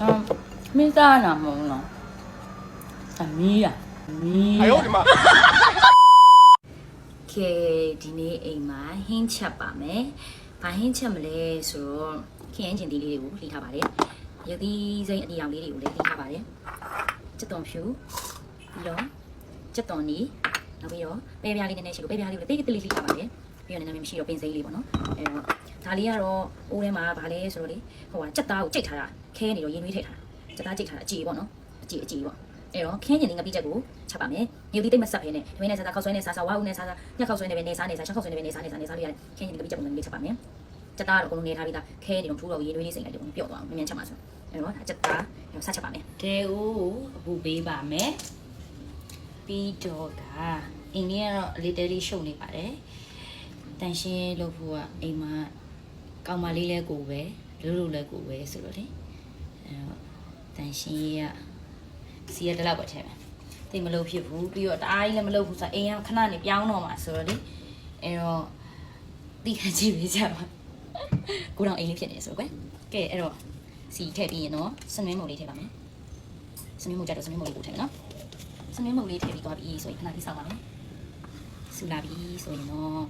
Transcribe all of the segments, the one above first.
嗯，没咋那么呢，啊米呀米哎呦我呀的，妈！ ကဲဒီနေ့အိမ်မှာဟင်းချက်ပါမယ်။ဘာဟင်းချက်မလဲဆိုတော့ခင်းရင်ချင်းတီလေးတွေကိုလှီးထားပါတယ်။ရုပ်သီးစိမ့်အတီရောင်လေးတွေကိုလည်းလှီးထားပါတယ်။ချက်သွန်ဖြူပြီးတော့ချက်သွန်နီနောက်ပြီးတော့ပဲပြားလေးနည်းနည်းရှိလို့ပဲပြားလေးကိုတိတ်တိတ်လေးလှီးထားပါတယ်။ပြီးတော့နည်းနည်းမရှိတော့ပင်စိမ့်လေးပေါ့နော်။အဲတော့ဒါ လေးကတော့အိုးထဲမှာဗာလဲဆိုတော့လေဟိုကချက်သားကိုကြိတ်ထားတာခဲနေတော့ရင်းနှွေးထည့်ထားတာချက်သားကြိတ်ထားတာအကြည်ပေါ့နော်။အကြည်အကြည်ပေါ့။အဲ့တော့ခင်းကျင်လေးငပိချက်ကိုချက်ပါမယ်။မြူတိတိတ်မဆက်ဖဲနဲ့ဒီမင်းနဲ့စားစားခောက်ဆွဲနဲ့စားစားဝါဦးနဲ့စားစားညက်ခောက်ဆွဲနဲ့ပဲနေစားနေစားရှောက်ခောက်ဆွဲနဲ့ပဲနေစားနေစားနေစားလို့ရတယ်ခင်းကျင်လေးငပိချက်ပုံစံလေးချက်ပါမယ်။ချက်သားတော့အကုန်လုံးနေထားပြီးသားခဲနေတော့ထူးတော့ရေးနွေးလေးစိတ်လိုက်တယ်ပြော့သွားအောင်မြန်မြန်ချက်ပါဆို။အဲ့တော့ဒါချက်သားအဲ့တော့ဆက်ချက်ပါမယ်တဲဦးအပူပေးပါမယ်ပြီးတော့ကအိမ်လေးကတော့အလေးတဲလေးရှုပ်နေပါတယ်တန်ရှင်းလုပ်ဖို့ကအိမ်မှာ ကောင်မလေးလဲကိုပဲလူလူလဲကိုပဲဆိုတော့လေအဲတော့တန်ရှင်းရေးကစီရတလောက်ပဲထဲမယ်တိတ်မလုပ်ဖြစ်ဘူးပြီးတော့တအားကြီးလည်းမလုပ်ဘူးဆိုတော့အိမ်ကခဏနေပြောင်းတော့မှာဆိုတော့လေအဲတော့တိခကြည့်ပေးကြပါကိုတော့အိမ်လေးဖြစ်နေဆိုတော့ကွယ်ကဲအဲ့တော့စီထည့်ပြီးရင်တော့စနွေးမုံလေးထည့်ပါမယ်စနွေးမုံကြတော့စနွေးမုံလေးကိုထည့်မယ်နော်စနွေးမုံလေးထည့်ပြီးသွားပြီဆိုရင်ခဏလေးစောင့်ပါမယ်ဆူလာပြီဆိုရင်တော့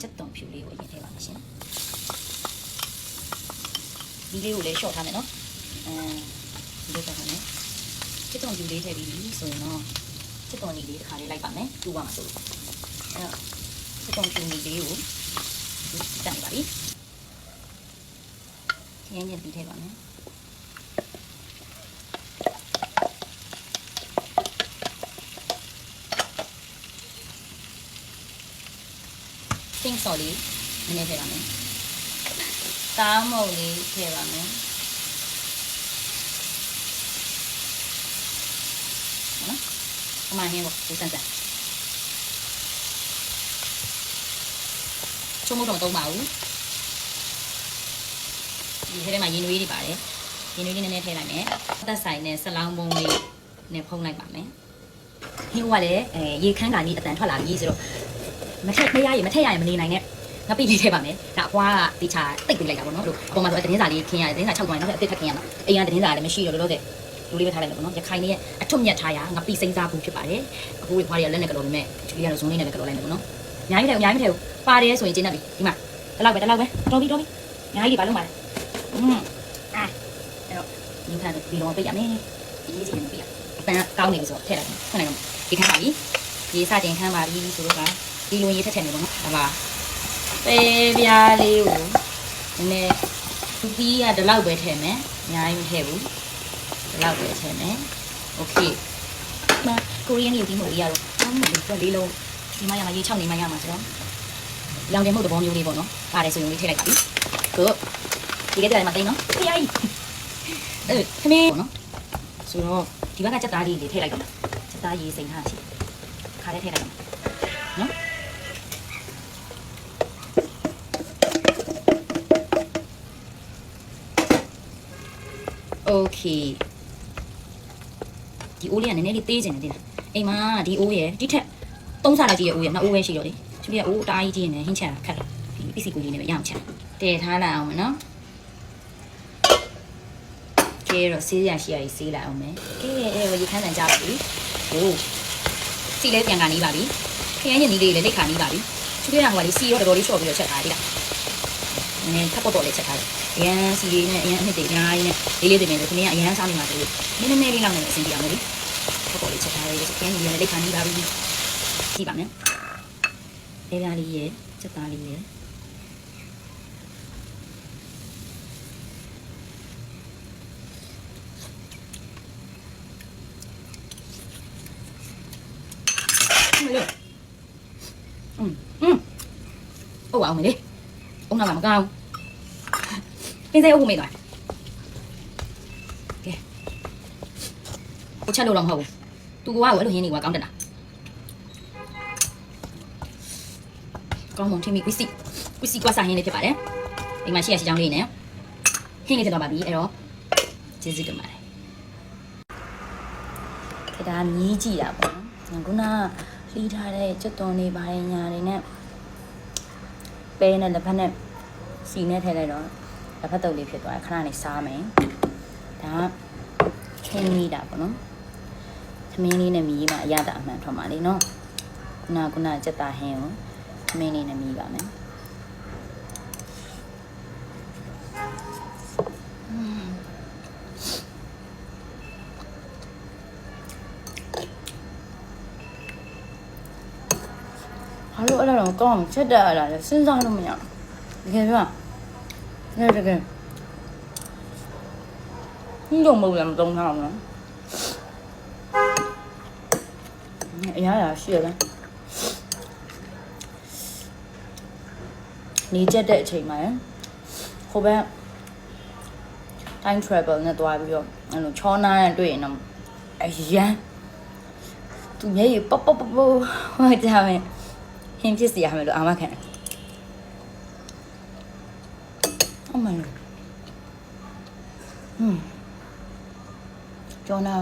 ချက်တုံဖြူလေးကိုအရင်ထည့်ပါမယ်ရှင် ဒီလေးကိုလည်းရှော့ထားမယ်နော်အဲဒီလိုထားမယ်ချက်တုံဖြူလေးထည့်ပြီးပြီဆိုရင်တော့ချက်တုံလေးလေးတစ်ခါလေးလိုက်ပါမယ်တူပါမှာဆိုလို့အဲတော့ချက်တုံဖြူလေးလေးကိုတက်နေပါပြီရင်းရင်းပြီးထည့်ပါမယ်ပင်းစော်လေးနည်းနည်းထည့်ပါမယ်။ တားမုံလေးထည့်ပါမယ်။နော်။အမှန်ဟင်းပေါ့ဒီစမ်းစမ်း။ချုံမတော့မသုံးပါဘူး။ဒီထဲထဲမှာရင်းနှွေးတွေပါတယ်။ရင်းနှွေးလေးနည်းနည်းထည့်လိုက်မယ်။အသက်ဆိုင်နဲ့ဆလောင်းပုံးလေးနဲ့ဖုံးလိုက်ပါမယ်။ဟင်းကလည်းအဲရေခမ်းကန်ကြီးအတန်ထွက်လာပြီဆိုတော့မထက်မရရင်မထက်ရရင်မနေနိုင်နဲ့ငါပိလေးထည့်ပါမယ်ဒါ အကွာကတေချာတိတ်ပေးလိုက်တာပေါ့နော်လို့အပေါ်မှာဆိုတင်းစာလေးခင်းရတယ်တင်းစာ6တွိုင်းနောက်ထပ်အစ်စ်ထပ်ခင်းရမှာအိမ်ကတင်းစာလည်းမရှိတော့လောလောဆယ်လူလေးပဲထားလိုက်တယ်ပေါ့နော်ရခိုင်လေးရဲ့အထွတ်မြတ်ထားရငါပိစိမ့်စားဘူးဖြစ်ပါတယ်အခုဒီခွားတွေကလက်နဲ့ကလော်နေမဲ့ချူလေးကတော့ဇုံလေးနဲ့လည်းကလော်လိုက်တယ်ပေါ့နော်အများကြီးတယ်အများကြီးတယ်ပါတယ်ဆိုရင်ကျင်းတတ်ပြီဒီမှာဒီလောက်ပဲဒီလောက်ပဲတော်ပြီတော်ပြီအများကြီးဒီဘာလို့မှာလဲอืมอ่ะအဲ့တော့ဒီခါဒီလောပိတ်ရမယ်ဒီစီနဲ့ပိတ်ရအတန်ကောင်းနေပြီဆိုတော့ထည့်လိုက်ခဏလေးဒီခန်းပါပြီဒီစတင်ခန်းပါပြီဆိုတော့က ဒီလိုရေးထက်ထက်နေပေါ့နော်ဒါပါ ပဲပြားလေးကိုနည်းနည်းသူပီးကဒီလောက်ပဲထည့်မယ်အများကြီးမထည့်ဘူးဒီလောက်ပဲထည့်မယ်โอเคမကိုရီးယားနေဒီမို့လေးရတော့အောင်းမလို့ပြလေးလုံးဒီမရမှာရေး6နေမှရမှာဆိုတော့လောင်တယ်မှုသဘောမျိုးလေးပေါ့နော်ပါတယ်ဆိုရင်လေးထည့်လိုက်ပါပြီကိုဒီကတည်းကမှတိန်းနော်ဖျားကြီးအဲခမေးပေါ့နော်ဆိုတော့ဒီဘက်ကချက်သားလေးလေးထည့်လိုက်တော့ချက်သားရေးစိန်ထားရှိခါလေးထည့်လိုက်တော့ နော် โอเคဒီအိုးလေးကနည်းနည်းလေးသေးကျင်နေသေးလားအိမ်မှာဒီအိုးရယ်ဒီထက်သုံးဆလောက်ကြီးရဲ့အိုးရယ်နှစ်အိုးပဲရှိတော့လေသူကအိုးတအားကြီးကြီးနေဟင်းချတာခက်တယ်ဒီပစ္စည်းကိုလေးနဲ့ပဲရအောင်ချတည်ထားလိုက်အောင်မယ်နော်ကဲတော့ဆေးရရှိရည်ဆေးလိုက်အောင်မယ်ကဲအဲ့ဒါရေခမ်းတန်ကြပါပြီဟိုးစီလဲပြန်ကနေပါပြီ ခရမ်းညင်ဒီလေးလည်းလက်ခါနေပါပြီသူကဟိုကလေးစီရောတော်တော်လေးရှော့ပြီးတော့ချက်ထားသေးတာ နည်းထပ်ပေါ်ပေါ်လေးချက်ထားတယ်အရန်စီလေးနဲ့အရန်အနှစ်တွေအများကြီးနဲ့လေးလေးတွေနဲ့ခင်ဗျာအရန်စားနေမှာတူနည်းနည်းလေးလောက်နေအဆင်ပြေအောင်လို့ထပ်ပေါ်လေးချက်ထားတယ်ခရမ်းညင်လေးလက်ခါနေပါပြီကြည့်ပါမယ်လေးသားလေးရဲ့ချက်သားလေးရဲ့မလို့ อืมอืมဟုတ်အောင်မလေး အုံးတော့မကောင်းပင်းစိအုပ်ဖို့မေးသွားကဲကိုချက်လို့တော့မဟုတ်ဘူးသူကအဲ့လိုရင်းနေကွာကောင်းတယ်လားကောင်းမွန်ထင်မိကွီစီကွီစီကွာဆိုင်ရင်းလေးဖြစ်ပါတယ်အိမ်မှာရှိရရှိချောင်းလေးနဲ့ဟင်းလေးဖြစ်သွားပါပြီအဲ့တော့ကျေးဇူးတင်ပါတယ်ဒါမြည်ကြည့်တာပေါ့နော်ခုနကလှီးထားတဲ့ကျွတ်သွန်နေပါတယ်ညာတွေနဲ့ပဲနဲ့လက်ဖက်နဲ့ စီနဲ့ထည့်လိုက်တော့လက်ဖက်တုပ်လေးဖြစ်သွားတယ်ခဏနေစားမယ်ဒါကချင်းမီတာပေါ့နော်သမင်းလေးနဲ့မြည်မှအရတာအမှန်ထွက်မှာလေနော်ခုနကခုနကစက်တာဟင်းကိုသမင်းလေးနဲ့မြည်ပါမယ်ဘာလို့အဲ့ဒါတော့ကောင်းအောင်ချက်တက်ရတာလဲစဉ်းစားလို့မရဘူး တကယ်ပြောတကယ်တကယ်ဟင်းတော့မဟုတ်လည်းမသုံးထားအောင်နော်အရာရာရှိရတယ်နေချက်တဲ့အချိန်မှာဟိုဘက် time travel နဲ့တွားပြီးတော့အဲ့လိုချောနာနဲ့တွေ့ရင်တော့အရန်သူမျက်ရည်ပေါက်ပေါက်ပေါက်ပေါက်ဟောကြမယ်ဟင်းဖြစ်စီရမယ်လို့အာမခံတယ် အမလို့ဟွန်းကျောင်းနာ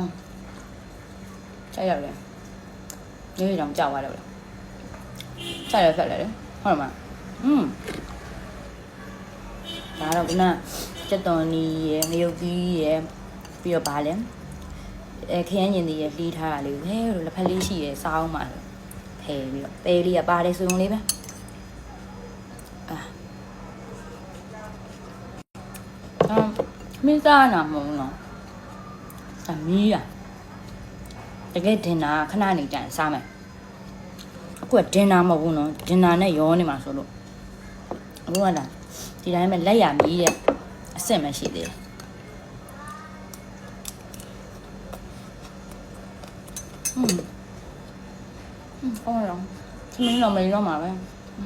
ကြိုက်ရတယ်မျက်ရည်တောင်ကြောက်သွားတယ်ဗျကြိုက်ရဖက်တယ်လေဟုတ်မှာဟွန်းဒါတော့ခုနစက်တော်နီရယ်ငရုတ်ကြီးရယ်ပြီးတော့ဗာလဲအဲခရမ်းညင်သေးရယ်လှီးထားတာလေးဟဲလို့လက်ဖက်လေးရှိရယ်စားအောင်ပါလို့ဖယ်ပြီးတော့ပဲလေးကပါတယ်ဆိုုံလေးပဲအာ အမ်မင်းစားနာမုံတော့အမီးရတကယ်ဒင်နာခဏနေကြရင်စားမယ်အခုကဒင်နာမဟုတ်ဘူးနော်ဒင်နာနဲ့ရောနေမှာဆိုလို့အခုကလားဒီတိုင်းပဲလက်ရမီးရအစ်စ်မရှိသေးဘူး嗯，嗯，好了，明天我们一块买呗，嗯。